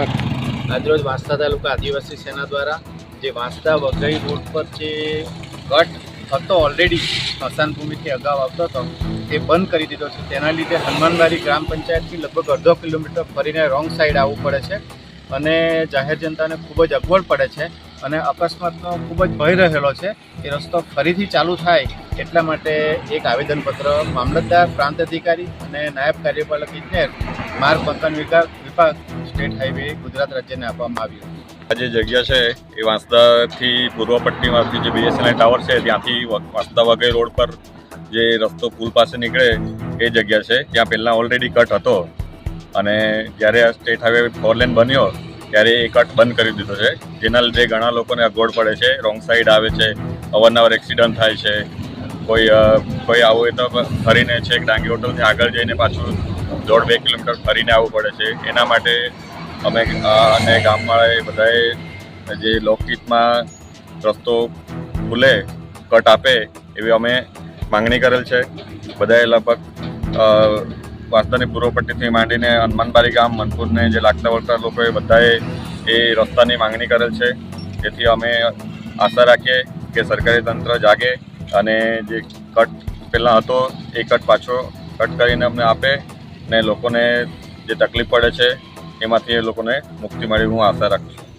આજરોજ વાંસદા તાલુકા આદિવાસી સેના દ્વારા જે વાંસદા વઘઈ રોડ પર જે કટ હતો ઓલરેડી સ્મશાન ભૂમિથી અગાઉ આવતો હતો, તે બંધ કરી દીધો છે. તેના લીધે હનુમાનબારી ગ્રામ પંચાયતથી લગભગ અડધો કિલોમીટર ફરીને રોંગ સાઈડ આવવું પડે છે અને જાહેર જનતાને ખૂબ જ અગવડ પડે છે અને અકસ્માતનો ખૂબ જ ભય રહેલો છે. એ રસ્તો ફરીથી ચાલુ થાય એટલા માટે એક આવેદનપત્ર મામલતદાર, પ્રાંત અધિકારી અને નાયબ કાર્યપાલક ઇજનેર, માર્ગ વિભાગ વિભાગ સ્ટેટ હાઈવે ગુજરાત રાજ્યને આપવામાં આવ્યું આ જે જગ્યા છે, એ વાંસદાથી પૂર્વ પટ્ટીમાંથી જે બીએસએનએલ ટાવર છે, ત્યાંથી વાંસદા વગેરે રોડ પર જે રસ્તો પુલ પાસે નીકળે, એ જગ્યા છે. ત્યાં પહેલાં ઓલરેડી કટ હતો. અને જ્યારે આ સ્ટેટ હાઈવે ફોર લેન બન્યો, ત્યારે એ કટ બંધ કરી દીધો છે. જેના લીધે ઘણા લોકોને અગવડ પડે છે રોંગ સાઈડ આવે છે, અવારનવાર એક્સિડન્ટ થાય છે. કોઈ કોઈ આવું હોય તો ફરીને છેક ડાંગી હોટલથી આગળ જઈને પાછું દોઢ બે કિલોમીટર ફરીને આવવું પડે છે. એના માટે અમે અને ગામવાળાએ બધાએ જે લોકગીતમાં રસ્તો ખુલે, કટ આપે, એવી અમે માંગણી કરેલ છે. બધાએ લગભગ વાંસદાની પૂર્વ પટ્ટીથી માંડીને હનુમાનબારી ગામ, મનપુરને જે લાગતા વળતા લોકોએ બધાએ એ રસ્તાની માંગણી કરેલ છે. તેથી અમે આશા રાખીએ કે સરકારી તંત્ર જાગે અને જે કટ પહેલાં હતો, એ કટ પાછો કટ કરીને અમને આપે ને લોકોને જે તકલીફ પડે છે એમાંથી એ લોકોને મુક્તિ મળી હું આશા રાખું છું.